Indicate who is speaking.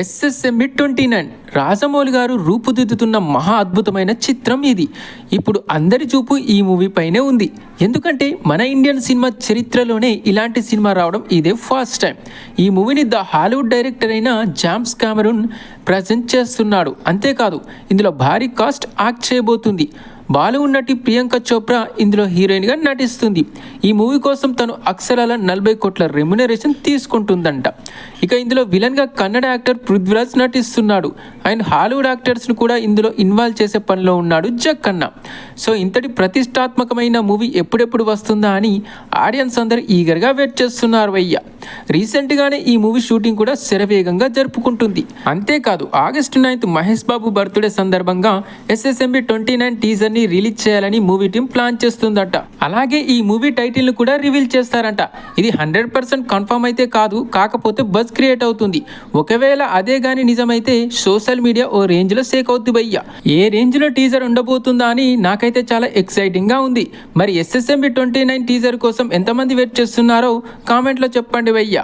Speaker 1: SSMB twenty nine Rajamouli garu రూపుదిద్దుతున్న మహా అద్భుతమైన చిత్రం ఇది. ఇప్పుడు అందరి చూపు ఈ మూవీ పైనే ఉంది. ఎందుకంటే మన ఇండియన్ సినిమా చరిత్రలోనే ఇలాంటి సినిమా రావడం ఇదే ఫస్ట్ టైం ఈ మూవీని ద హాలీవుడ్ డైరెక్టర్ అయిన జామ్స్ కామరూన్ ప్రజెంట్ చేస్తున్నాడు. అంతేకాదు ఇందులో భారీ కాస్ట్ యాక్ట్ చేయబోతుంది. బాలీవుడ్ నటి ప్రియాంక చోప్రా ఇందులో హీరోయిన్గా నటిస్తుంది. ఈ మూవీ కోసం తను అక్షరాల నలభై కోట్ల రెమ్యునరేషన్ తీసుకుంటుందంట. ఇక ఇందులో విలన్గా కన్నడ యాక్టర్ పృథ్వీరాజ్ నటిస్తున్నాడు. అండ్ హాలీవుడ్ యాక్టర్స్ను కూడా ఇందులో ఇన్వాల్వ్ చేసే పనిలో ఉన్నాడు జక్కన్న. సో ఇంతటి ప్రతిష్టాత్మకమైన మూవీ ఎప్పుడెప్పుడు వస్తుందా అని ఆడియన్స్ అందరు ఈగర్గా వెయిట్ చేస్తున్నారు అయ్యా. రీసెంట్గానే ఈ మూవీ షూటింగ్ కూడా శరవేగంగా జరుపుకుంటుంది. అంతేకాదు August ninth Mahesh Babu birthday సందర్భంగా ఎస్ఎస్ఎంబి ట్వంటీ నైన్ టీజర్ని రిలీజ్ చేయాలని మూవీ టీం ప్లాన్ చేస్తుందట. అలాగే ఈ మూవీ టైటిల్ను కూడా రివీల్ చేస్తారంట. ఇది హండ్రెడ్ పర్సెంట్ కన్ఫర్మ్ అయితే కాదు కాకపోతే బజ్ క్రియేట్ అవుతుంది. ఒకవేళ అదే గాని నిజమైతే సోషల్ మీడియా ఓ రేంజ్లో షేక్ సేక్ అవుతుంది భయ్య. ఏ రేంజ్లో టీజర్ ఉండబోతుందా అని నాకైతే చాలా ఎక్సైటింగ్గా ఉంది. మరి ఎస్ఎస్ఎంబి ట్వంటీ నైన్ టీజర్ కోసం ఎంతమంది వెయిట్ చేస్తున్నారో కామెంట్లో చెప్పండి భయ్య.